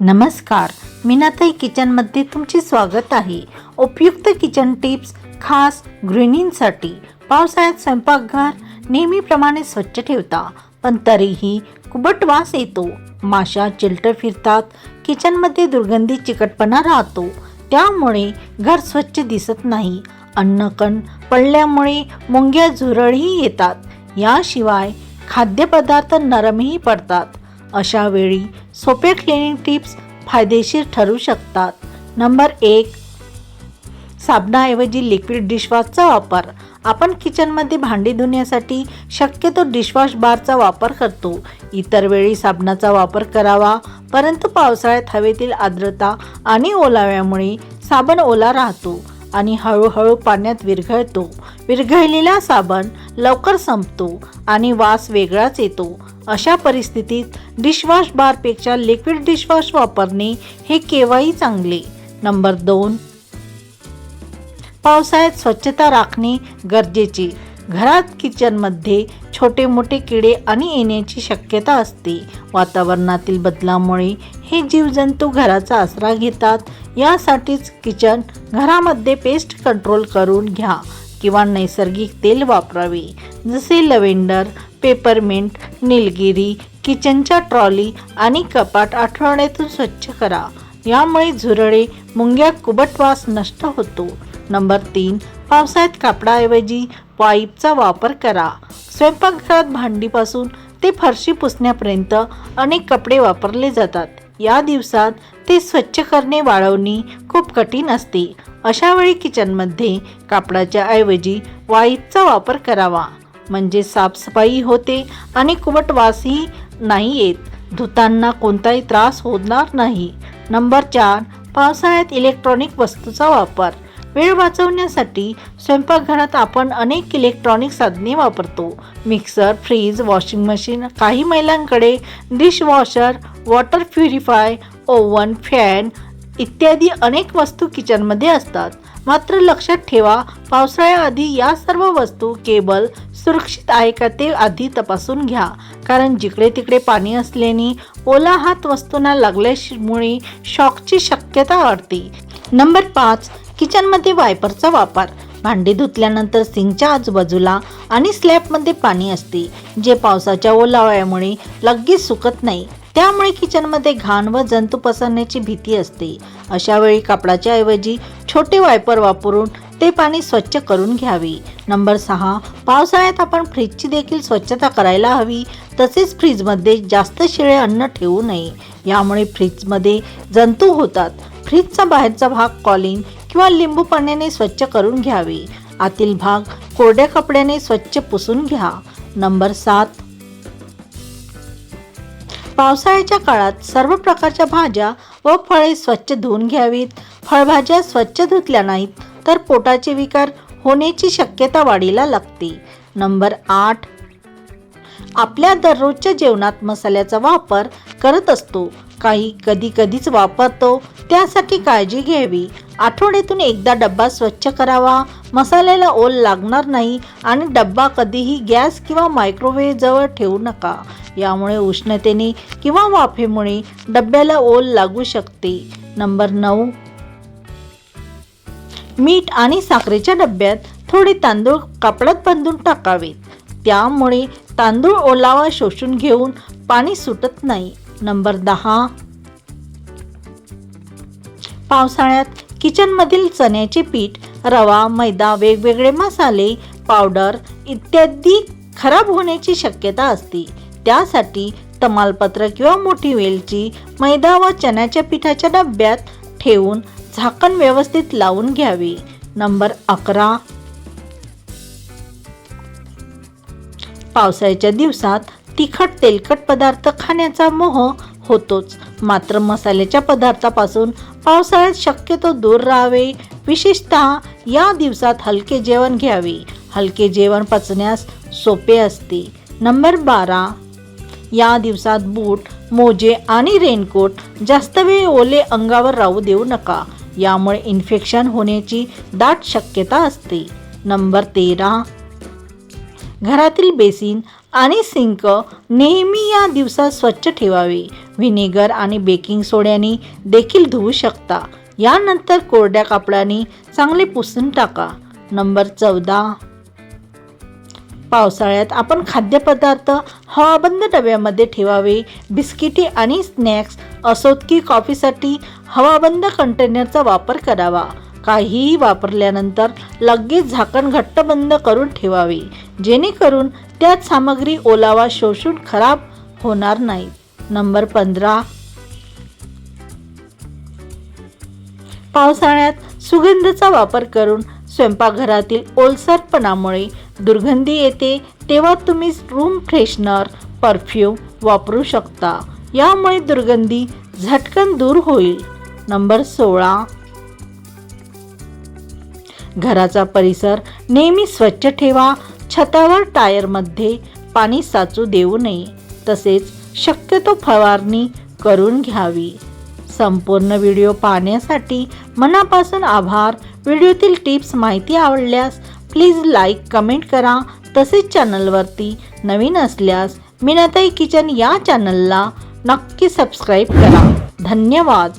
नमस्कार मीनाताई किचनमध्ये तुमचे स्वागत आहे. उपयुक्त किचन टिप्स खास गृहिणींसाठी पावसाळ्यात स्वयंपाकघर नेहमीप्रमाणे स्वच्छ ठेवता पण तरीही कुबट वास येतो. माशा चिलटं फिरतात किचनमध्ये दुर्गंधी चिकटपणा राहतो. त्यामुळे घर स्वच्छ दिसत नाही. अन्नकण पडल्यामुळे मुंग्या झुरळही येतात. याशिवाय खाद्यपदार्थ नरमही पडतात. अशा वेळी सोपे क्लिनिंग टिप्स फायदेशीर ठरू शकतात. नंबर एक साबणाऐवजी लिक्विड डिशवॉशचा वापर. आपण किचनमध्ये भांडी धुण्यासाठी शक्यतो डिशवॉश बारचा वापर करतो. इतर वेळी साबणाचा वापर करावा परंतु पावसाळ्यात हवेतील आर्द्रता आणि ओलाव्यामुळे साबण ओला राहतो. आणि हळूहळू पाण्यात विरघळतो. विरघळलेला साबण लवकर संपतो आणि वास वेगळाच येतो. अशा परिस्थितीत डिशवॉश बारपेक्षा लिक्विड डिशवॉश वापरणे हे केव्हाही चांगले. नंबर दोन. पावसाळ्यात स्वच्छता राखणे गरजेचे. घरात किचनमध्ये छोटे मोठे किडे आणि येण्याची शक्यता असते. वातावरणातील बदलामुळे हे जीवजंतू घराचा आसरा घेतात. यासाठीच किचन घरामध्ये पेस्ट कंट्रोल करून घ्या किंवा नैसर्गिक तेल वापरावे. जसे लव्हेंडर पेपरमिंट निलगिरी किचनच्या ट्रॉली आणि कपाट आठवड्यातून स्वच्छ करा. यामुळे झुरळे मुंग्या कुबटवास नष्ट होतो. नंबर तीन पावसाळ्यात कापडाऐवजी वाईपचा वापर करा. स्वयंपाकघरात भांडीपासून ते फरशी पुसण्यापर्यंत अनेक कपडे वापरले जातात. या दिवसात ते स्वच्छ करणे वाळवणे खूप कठीण असते. अशा वेळी किचनमध्ये कापडाच्या ऐवजी वाईपचा वापर करावा. म्हणजे साफसफाई होते आणि कुबट वासही नाही येत. धुताना कोणताही त्रास होणार नाही. नंबर चार पावसाळ्यात इलेक्ट्रॉनिक वस्तूचा वापर. वेळ वाचवण्यासाठी स्वयंपाकघरात आपण अनेक इलेक्ट्रॉनिक साधने वापरतो. मिक्सर फ्रीज वॉशिंग मशीन काही महिलांकडे dishwasher water purify oven fan इत्यादी अनेक वस्तू किचनमध्ये असतात. मात्र लक्षात ठेवा पावसाळ्याआधी या सर्व वस्तू केबल सुरक्षित आहे का ते आधी तपासून घ्या. कारण जिकडे तिकडे पाणी असल्याने ओला हात वस्तूंना लागल्यामुळे शॉकची शक्यता वाढते. नंबर पाच किचनमध्ये वायपरचा वापर. भांडी धुतल्यानंतर सिंकच्या आजूबाजूला आणि स्लॅबमध्ये पाणी असते जे पावसाच्या ओलाव्यामुळे लगेच सुकत नाही. त्यामुळे किचनमध्ये घाण व जंतू पसरण्याची भीती असते. अशा वेळी कापडाच्या ऐवजी छोटे वायपर वापरून ते पाणी स्वच्छ करून घ्यावे. नंबर सहा पावसाळ्यात आपण फ्रीजची देखील स्वच्छता करायला हवी. तसेच फ्रीजमध्ये जास्त शिळे अन्न ठेवू नये. यामुळे फ्रीजमध्ये जंतू होतात. फ्रीजचा बाहेरचा भाग कॉलिंग किंवा लिंबू पाण्याने स्वच्छ करून घ्यावे. आतील भाग कोरड्या कपड्याने स्वच्छ पुसून घ्या. नंबर सात. पावसाळ्याच्या काळात सर्व प्रकारच्या भाज्या व फळे स्वच्छ धुवून घ्यावीत. फळभाज्या स्वच्छ धुतल्या नाहीत तर पोटाचे विकार होण्याची शक्यता वाढीला लागते. नंबर आठ. आपल्या दररोजच्या जेवणात मसाल्याचा वापर करत असतो. काही कधी कधीच वापरतो. त्यासाठी काळजी घ्यावी. आठवड्यातून एकदा डब्बा स्वच्छ करावा. मसाल्याला ओल लागणार नाही आणि डब्बा कधीही गॅस किंवा मायक्रोवेव्ह जवळ ठेवू नका. यामुळे उष्णतेने किंवा वाफेमुळे डब्याला ओल लागू शकते. नंबर नऊ. मीठ आणि साखरेच्या डब्यात थोडे तांदूळ कापडात बांधून टाकावेत. त्यामुळे तांदूळ ओलावा शोषून घेऊन पाणी सुटत नाही. नंबर दहा. पावसाळ्यात किचनमधील चण्याचे पीठ रवा मैदा वेगवेगळे मसाले पावडर इत्यादी खराब होण्याची शक्यता असते. त्यासाठी तमालपत्र किंवा मोठी वेलची मैदा व चण्याच्या पिठाच्या डब्यात ठेवून झाकण व्यवस्थित लावून घ्यावे. नंबर अकरा. पावसाळ्याच्या दिवसात तिखट तेलकट पदार्थ खाण्याचा मोह होतोच. मात्र मसाल्याच्या पदार्थापासून पावसाळ्यात शक्यतो दूर राहावे. विशेषतः या दिवसात हलके जेवण घ्यावे. हलके जेवण पचण्यास सोपे असते. नंबर बारा. या दिवसात बूट मोजे आणि रेनकोट जास्त वेळ ओले अंगावर राहू देऊ नका. यामुळे इन्फेक्शन होण्याची दाट शक्यता असते. नंबर तेरा. घरातील बेसिन आणि सिंक नेहमी या दिवसात स्वच्छ ठेवावे. व्हिनेगर आणि बेकिंग सोड्याने देखील धुवू शकता. यानंतर कोरड्या कापडाने चांगले पुसून टाका. नंबर चौदा. पावसाळ्यात आपण खाद्यपदार्थ हवाबंद डब्यामध्ये ठेवावे. बिस्किटे आणि स्नॅक्स असोत की कॉफीसाठी हवाबंद कंटेनरचा वापर करावा. काहीही वापरल्यानंतर लगेच झाकण घट्ट बंद करून ठेवावे. जेणेकरून त्यात सामग्री ओलावा शोषून खराब होणार नाही. नंबर पंधरा. पावसाळ्यात सुगंधचा वापर करून स्वयंपाकघरातील ओलसरपणामुळे दुर्गंधी येते तेव्हा तुम्ही रूम फ्रेशनर परफ्यूम वापरू शकता. यामुळे दुर्गंधी झटकन दूर होईल. नंबर सोळा. घराचा परिसर नेहमी स्वच्छ ठेवा छतावर टायरमध्ये पाणी साचू देऊ नये. तसेच शक्यतो फवारणी करून घ्यावी. संपूर्ण व्हिडिओ पाहण्यासाठी मनापासून आभार. व्हिडिओतील टिप्स माहिती आवडल्यास प्लीज लाईक कमेंट करा. तसेच चॅनलवरती नवीन असल्यास मीनाताई किचन या चॅनलला नक्की सबस्क्राईब करा. धन्यवाद.